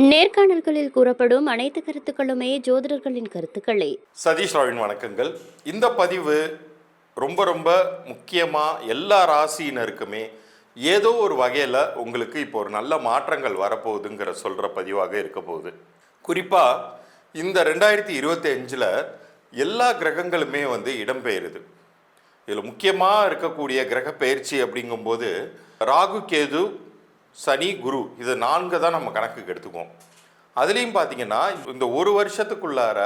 நேர்காணல்களில் கூறப்படும் அனைத்து கருத்துக்களுமே ஜோதிடர்களின் கருத்துக்களே. சதீஷ் ராவின் வணக்கங்கள். இந்த பதிவு ரொம்ப ரொம்ப முக்கியமாக எல்லா ராசியினருக்குமே ஏதோ ஒரு வகையில் உங்களுக்கு இப்போ ஒரு நல்ல மாற்றங்கள் வரப்போகுதுங்கிற சொல்கிற பதிவாக இருக்க போகுது. குறிப்பாக இந்த ரெண்டாயிரத்தி இருபத்தி அஞ்சில் எல்லா கிரகங்களுமே வந்து இடம்பெயருது. இதில் முக்கியமாக இருக்கக்கூடிய கிரக பயிற்சி அப்படிங்கும்போது ராகு கேது சனி குரு இது நான்கு தான் நம்ம கணக்குக்கு எடுத்துக்குவோம். அதுலேயும் பார்த்தீங்கன்னா இந்த ஒரு வருஷத்துக்குள்ளார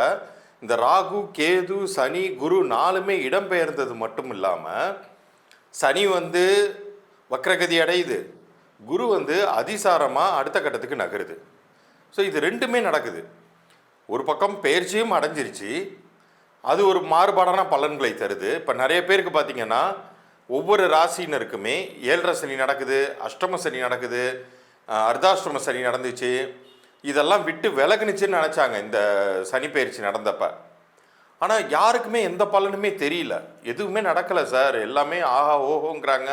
இந்த ராகு கேது சனி குரு நாலுமே இடம்பெயர்ந்தது மட்டும் இல்லாமல் சனி வந்து வக்ரகதி அடையுது. குரு வந்து அதிசாரமாக அடுத்த கட்டத்துக்கு நகருது. ஸோ இது ரெண்டுமே நடக்குது. ஒரு பக்கம் பயிற்சியும் அடைஞ்சிருச்சு. அது ஒரு மாறுபாடான பலன்களை தருது. இப்போ நிறைய பேருக்கு பார்த்தீங்கன்னா ஒவ்வொரு ராசினருக்குமே ஏழரை சனி நடக்குது அஷ்டம சனி நடக்குது அர்த்தாஷ்டம சனி நடந்துச்சு. இதெல்லாம் விட்டு விலகுனுச்சுன்னு நினச்சாங்க இந்த சனி பயிற்சி நடந்தப்ப. ஆனால் யாருக்குமே எந்த பலனுமே தெரியல. எதுவுமே நடக்கலை சார். எல்லாமே ஆஹா ஓஹோங்கிறாங்க.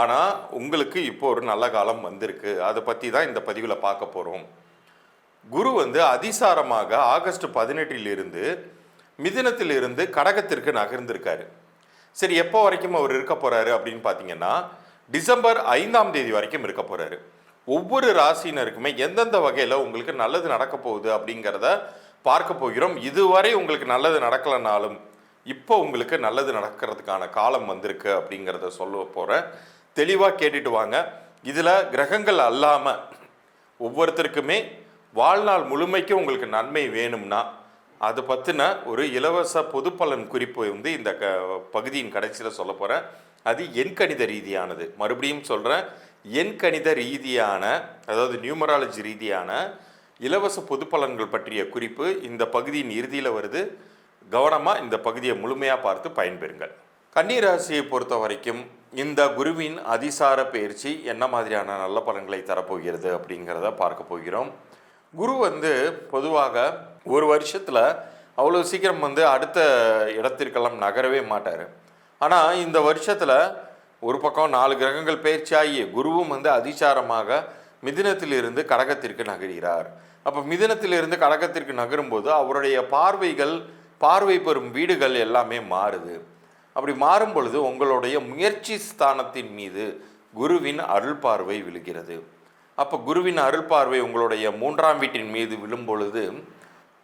ஆனால் உங்களுக்கு இப்போ ஒரு நல்ல காலம் வந்திருக்கு. அதை பற்றி தான் இந்த பதிவில் பார்க்க போகிறோம் குரு வந்து அதிசாரமாக ஆகஸ்ட் பதினெட்டிலிருந்து மிதினத்திலிருந்து கடகத்திற்கு நகர்ந்திருக்காரு. சரி எப்போ வரைக்கும் அவர் இருக்க போறாரு அப்படின்னு பார்த்தீங்கன்னா டிசம்பர் ஐந்தாம் தேதி வரைக்கும் இருக்க போறாரு. ஒவ்வொரு ராசினருக்குமே எந்தெந்த வகையில் உங்களுக்கு நல்லது நடக்க போகுது அப்படிங்கிறத பார்க்க போகிறோம். இதுவரை உங்களுக்கு நல்லது நடக்கலைனாலும் இப்போ உங்களுக்கு நல்லது நடக்கிறதுக்கான காலம் வந்திருக்கு அப்படிங்கிறத சொல்ல போகிறேன் தெளிவாக கேட்டுட்டு வாங்க. இதில் கிரகங்கள் அல்லாமல் ஒவ்வொருத்தருக்குமே வாழ்நாள் முழுமைக்கும் உங்களுக்கு நன்மை வேணும்னா அது பற்றின ஒரு இலவச பொதுப்பலன் குறிப்பு வந்து இந்த க பகுதியின் கடைசியில் சொல்ல போகிறேன் அது எண்கணித ரீதியானது. மறுபடியும் சொல்கிறேன் எண்கணித ரீதியான அதாவது நியூமராலஜி ரீதியான இலவச பொதுப்பலன்கள் பற்றிய குறிப்பு இந்த பகுதியின் இறுதியில் வருது. கவனமாக இந்த பகுதியை முழுமையாக பார்த்து பயன்பெறுங்கள். கன்னிராசியை பொறுத்த வரைக்கும் இந்த குருவின் அதிசார பயிற்சி என்ன மாதிரியான நல்ல பலன்களை தரப்போகிறது அப்படிங்கிறத பார்க்க போகிறோம். குரு வந்து பொதுவாக ஒரு வருஷத்தில் அவ்வளோ சீக்கிரம் வந்து அடுத்த இடத்திற்கெல்லாம் நகரவே மாட்டார். ஆனால் இந்த வருஷத்தில் ஒரு பக்கம் நாலு கிரகங்கள் பயிற்சியாகி குருவும் வந்து அதிசாரமாக மிதினத்திலிருந்து கடகத்திற்கு நகர்கிறார். அப்போ மிதினத்திலிருந்து கடகத்திற்கு நகரும்போது அவருடைய பார்வைகள் பார்வை பெறும் வீடுகள் எல்லாமே மாறுது. அப்படி மாறும் பொழுது உங்களுடைய முயற்சி ஸ்தானத்தின் மீது குருவின் அருள் பார்வை விழுகிறது. அப்போ குருவின் அருள் பார்வை உங்களுடைய மூன்றாம் வீட்டின் மீது விழும் பொழுது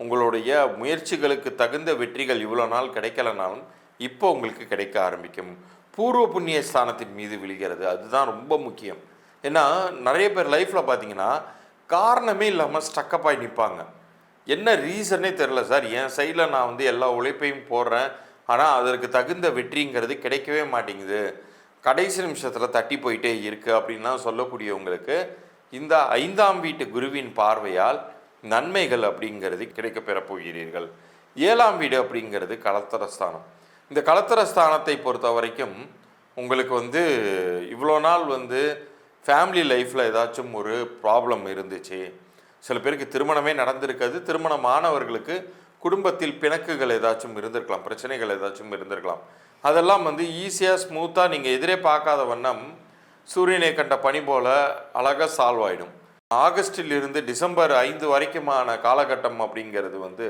உங்களுடைய முயற்சிகளுக்கு தகுந்த வெற்றிகள் இவ்வளோ நாள் கிடைக்கலனாலும் இப்போ உங்களுக்கு கிடைக்க ஆரம்பிக்கும். பூர்வ புண்ணிய ஸ்தானத்தின் மீது விழுகிறது. அதுதான் ரொம்ப முக்கியம். ஏன்னா நிறைய பேர் லைஃப்பில் பார்த்தீங்கன்னா காரணமே இல்லாமல் ஸ்டக்கப் ஆகி நிற்பாங்க என்ன ரீசனே தெரில சார். என் சைடில் நான் வந்து எல்லா உழைப்பையும் போடுறேன். ஆனால் அதற்கு தகுந்த வெற்றிங்கிறது கிடைக்கவே மாட்டேங்குது. கடைசி நிமிஷத்தில் தட்டி போயிட்டே இருக்குது அப்படின்லாம் சொல்லக்கூடியவங்களுக்கு இந்த ஐந்தாம் வீட்டு குருவின் பார்வையால் நன்மைகள் அப்படிங்கிறது கிடைக்க பெறப் போகிறீர்கள். ஏழாம் வீடு அப்படிங்கிறது கலத்தரஸ்தானம் இந்த கலத்தரஸ்தானத்தை பொறுத்த வரைக்கும் உங்களுக்கு வந்து இவ்வளோ நாள் வந்து ஃபேமிலி லைஃப்பில் ஏதாச்சும் ஒரு ப்ராப்ளம் இருந்துச்சு. சில பேருக்கு திருமணமே நடந்திருக்காது. திருமணமானவர்களுக்கு குடும்பத்தில் பிணக்குகள் ஏதாச்சும் இருந்திருக்கலாம். பிரச்சனைகள் ஏதாச்சும் இருந்திருக்கலாம். அதெல்லாம் வந்து ஈஸியாக ஸ்மூத்தாக நீங்கள் எதிரே பார்க்காத வண்ணம் சூரியனை கண்ட பனி போல அழகாக சால்வ் ஆகிடும் ஆகஸ்டிலிருந்து டிசம்பர் ஐந்து வரைக்குமான காலகட்டம் அப்படிங்கிறது வந்து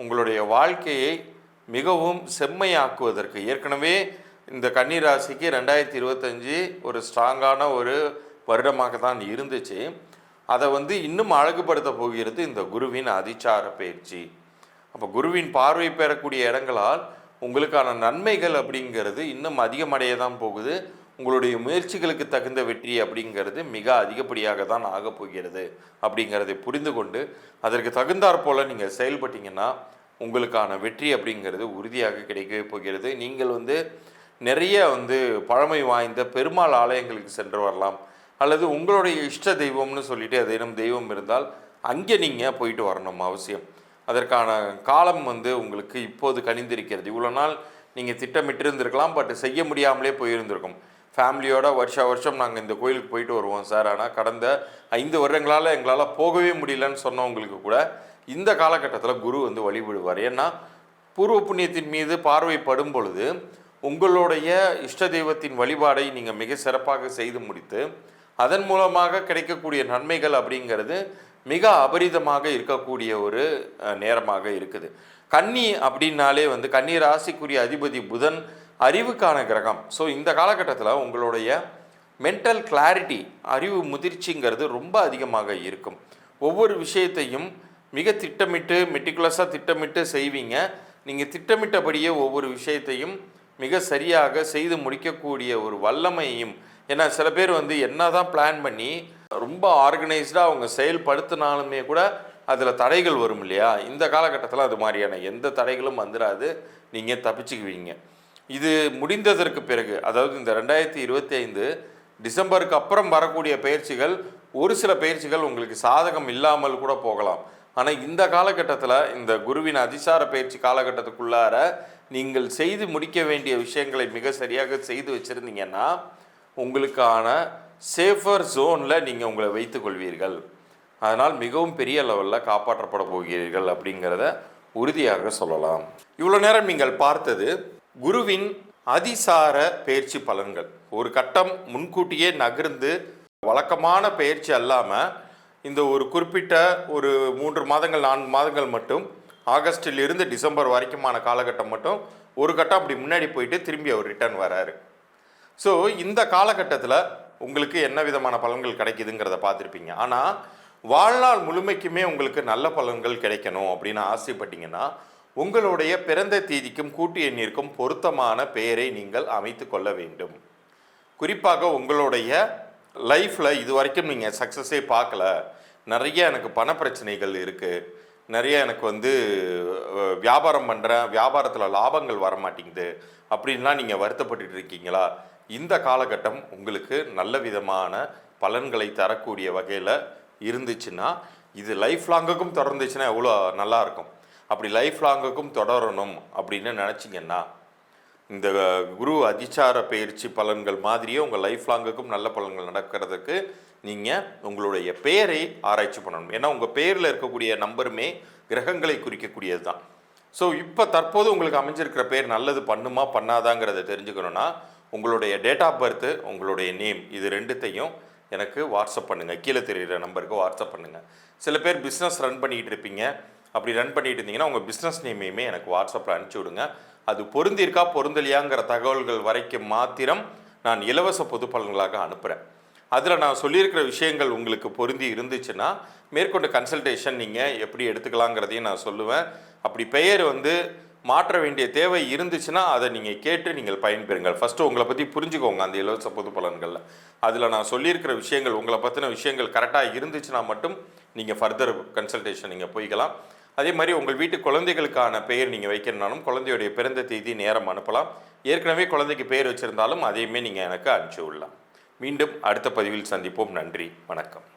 உங்களுடைய வாழ்க்கையை மிகவும் செம்மையாக்குவதற்கு. ஏற்கனவே இந்த கன்னிராசிக்கு ரெண்டாயிரத்தி இருபத்தஞ்சி ஒரு ஸ்ட்ராங்கான ஒரு வருடமாக தான் இருந்துச்சு. அதை வந்து இன்னும் அழகுபடுத்த போகிறது இந்த குருவின் அதிச்சார பயிற்சி. அப்போ குருவின் பார்வை பெறக்கூடிய இடங்களால் உங்களுக்கான நன்மைகள் அப்படிங்கிறது இன்னும் அதிகமடைய தான் போகுது. உங்களுடைய முயற்சிகளுக்கு தகுந்த வெற்றி அப்படிங்கிறது மிக அதிகப்படியாக தான் ஆகப் போகிறது அப்படிங்கிறதை புரிந்து கொண்டு அதற்கு தகுந்தாற் போல் நீங்கள் செயல்பட்டீங்கன்னா உங்களுக்கான வெற்றி அப்படிங்கிறது உறுதியாக கிடைக்கவே போகிறது. நீங்கள் வந்து நிறைய வந்து பழமை வாய்ந்த பெருமாள் ஆலயங்களுக்கு சென்று வரலாம் அல்லது உங்களுடைய இஷ்ட தெய்வம்னு சொல்லிட்டு ஏதேனும் தெய்வம் இருந்தால் அங்கே நீங்கள் போயிட்டு வரணும் அவசியம். அதற்கான காலம் வந்து உங்களுக்கு இப்போது கணிந்திருக்கிறது இவ்வளோ நாள் நீங்கள் திட்டமிட்டிருந்திருக்கலாம் பட் செய்ய முடியாமலே போயிருந்திருக்கும். ஃபேமிலியோட வருஷா வருஷம் நாங்கள் இந்த கோயிலுக்கு போயிட்டு வருவோம் சார். ஆனால் கடந்த ஐந்து வருடங்களால் எங்களால் போகவே முடியலன்னு சொன்னவங்களுக்கு கூட இந்த காலகட்டத்தில் குரு வந்து வழிபடுவார். ஏன்னா பூர்வ புண்ணியத்தின் மீது பார்வைப்படும் பொழுது உங்களுடைய இஷ்ட தெய்வத்தின் வழிபாடை நீங்கள் மிக சிறப்பாக செய்து முடித்து அதன் மூலமாக கிடைக்கக்கூடிய நன்மைகள் அப்படிங்கிறது மிக அபரிதமாக இருக்கக்கூடிய ஒரு நேரமாக இருக்குது. கன்னி அப்படின்னாலே வந்து கன்னி ராசிக்குரிய அதிபதி புதன் அறிவுக்கான கிரகம். ஸோ இந்த காலகட்டத்தில் உங்களுடைய மென்டல் கிளாரிட்டி அறிவு முதிர்ச்சிங்கிறது ரொம்ப அதிகமாக இருக்கும். ஒவ்வொரு விஷயத்தையும் மிக திட்டமிட்டு மெட்டிகுலஸாக திட்டமிட்டு செய்வீங்க. நீங்கள் திட்டமிட்டபடியே ஒவ்வொரு விஷயத்தையும் மிக சரியாக செய்து முடிக்கக்கூடிய ஒரு வல்லமையும் ஏன்னா சில பேர் வந்து என்னதான் பிளான் பண்ணி ரொம்ப ஆர்கனைஸ்டாக அவங்க செயல்படுத்தினாலுமே கூட அதில் தடைகள் வரும் இல்லையா? இந்த காலகட்டத்தில் அது மாதிரியான எந்த தடைகளும் வந்துடாது நீங்கள் தப்பிச்சுக்குவீங்க. இது முடிந்ததற்கு பிறகு அதாவது இந்த ரெண்டாயிரத்தி இருபத்தி ஐந்து டிசம்பருக்கு அப்புறம் வரக்கூடிய பயிற்சிகள் ஒரு சில பயிற்சிகள் உங்களுக்கு சாதகம் இல்லாமல் கூட போகலாம். ஆனால் இந்த காலகட்டத்தில் இந்த குருவின் அதிசார பயிற்சி காலகட்டத்துக்குள்ளார நீங்கள் செய்து முடிக்க வேண்டிய விஷயங்களை மிக சரியாக செய்து வச்சுருந்தீங்கன்னா உங்களுக்கான சேஃபர் ஜோனில் நீங்கள் உங்களை வைத்துக்கொள்வீர்கள் அதனால் மிகவும் பெரிய லெவலில் காப்பாற்றப்பட போகிறீர்கள் அப்படிங்கிறத உறுதியாக சொல்லலாம். இவ்வளோ நேரம் நீங்கள் பார்த்தது குருவின் அதிசார பயிற்சி பலன்கள். ஒரு கட்டம் முன்கூட்டியே நகர்ந்து வழக்கமான பயிற்சி அல்லாமல் இந்த ஒரு குறிப்பிட்ட ஒரு மூன்று மாதங்கள் நான்கு மாதங்கள் மட்டும் ஆகஸ்டில் இருந்து டிசம்பர் வரைக்குமான காலகட்டம் மட்டும் ஒரு கட்டம் அப்படி முன்னாடி போயிட்டு திரும்பி அவர் ரிட்டர்ன் வராரு. ஸோ இந்த காலகட்டத்தில் உங்களுக்கு என்ன விதமான பலன்கள் கிடைக்குதுங்கிறத பார்த்துருப்பீங்க. ஆனால் வாழ்நாள் முழுமைக்குமே உங்களுக்கு நல்ல பலன்கள் கிடைக்கணும் அப்படின்னு ஆசைப்பட்டீங்கன்னா உங்களுடைய பிறந்த தேதிக்கும் கூட்டு எண்ணிற்கும் பொருத்தமான பெயரை நீங்கள் அமைத்து கொள்ள வேண்டும். குறிப்பாக உங்களுடைய லைஃப்பில் இது வரைக்கும் நீங்கள் சக்ஸஸே பார்க்கல. நிறைய எனக்கு பண பிரச்சனைகள் இருக்குது நிறைய எனக்கு வந்து வியாபாரம் பண்ணுறேன் வியாபாரத்தில் லாபங்கள் வர மாட்டேங்குது அப்படின்லாம் நீங்கள் வருத்தப்பட்டு இருக்கீங்களா? இந்த காலகட்டம் உங்களுக்கு நல்ல விதமான பலன்களை தரக்கூடிய வகையில் இருந்துச்சுன்னா இது லைஃப் லாங்குக்கும் தொடர்ந்துச்சுன்னா எவ்வளோ நல்லாயிருக்கும் அப்படி லைஃப் லாங்குக்கும் தொடரணும் அப்படின்னு நினச்சிங்கன்னா இந்த குரு அதிச்சார பயிற்சி பலன்கள் மாதிரியே உங்கள் லைஃப் லாங்குக்கும் நல்ல பலன்கள் நடக்கிறதுக்கு நீங்கள் உங்களுடைய பெயரை ஆராய்ச்சி பண்ணணும். ஏன்னா உங்கள் பெயரில் இருக்கக்கூடிய நம்பருமே கிரகங்களை குறிக்கக்கூடியது தான் ஸோ இப்போ தற்போது உங்களுக்கு அமைஞ்சிருக்கிற பேர் நல்லது பண்ணுமா பண்ணாதாங்கிறத தெரிஞ்சுக்கணுன்னா உங்களுடைய டேட் ஆஃப் பர்த்து உங்களுடைய நேம் இது ரெண்டுத்தையும் எனக்கு வாட்ஸ்அப் பண்ணுங்கள் கீழே தெரியுற நம்பருக்கு வாட்ஸ்அப் பண்ணுங்கள் சில பேர் பிஸ்னஸ் ரன் பண்ணிகிட்டு இருப்பீங்க. அப்படி ரன் பண்ணிட்டு இருந்தீங்கன்னா உங்கள் பிஸ்னஸ் நேமையுமே எனக்கு வாட்ஸ்அப்பில் அனுப்பிச்சி விடுங்க. அது பொருந்திருக்கா பொருந்தலையாங்கிற தகவல்கள் வரைக்கும் மாத்திரம் நான் இலவச பொது பலன்களாக அனுப்புகிறேன் அதில் நான் சொல்லியிருக்கிற விஷயங்கள் உங்களுக்கு பொருந்தி இருந்துச்சுன்னா மேற்கொண்டு கன்சல்டேஷன் நீங்கள் எப்படி எடுத்துக்கலாங்கிறதையும் நான் சொல்லுவேன். அப்படி பெயர் வந்து மாற்ற வேண்டிய தேவை இருந்துச்சுன்னா அதை நீங்கள் கேட்டு நீங்கள் பயன்பெறுங்கள். ஃபஸ்ட்டு உங்களை பற்றி புரிஞ்சுக்கோங்க அந்த இலவச பொது பலன்களில் அதில் நான் சொல்லியிருக்கிற விஷயங்கள் உங்களை பற்றின விஷயங்கள் கரெக்டாக இருந்துச்சுன்னா மட்டும் நீங்கள் ஃபர்தர் கன்சல்டேஷன் நீங்கள் போய்க்கலாம். அதே மாதிரி உங்கள் வீட்டு குழந்தைகளுக்கான பெயர் நீங்கள் வைக்கிறனாலும் குழந்தையுடைய பிறந்த தேதி நேரம் அனுப்பலாம். ஏற்கனவே குழந்தைக்கு பெயர் வச்சுருந்தாலும் அதையுமே நீங்கள் எனக்கு அனுப்பிச்சு விடலாம். மீண்டும் அடுத்த பதிவில் சந்திப்போம். நன்றி. வணக்கம்.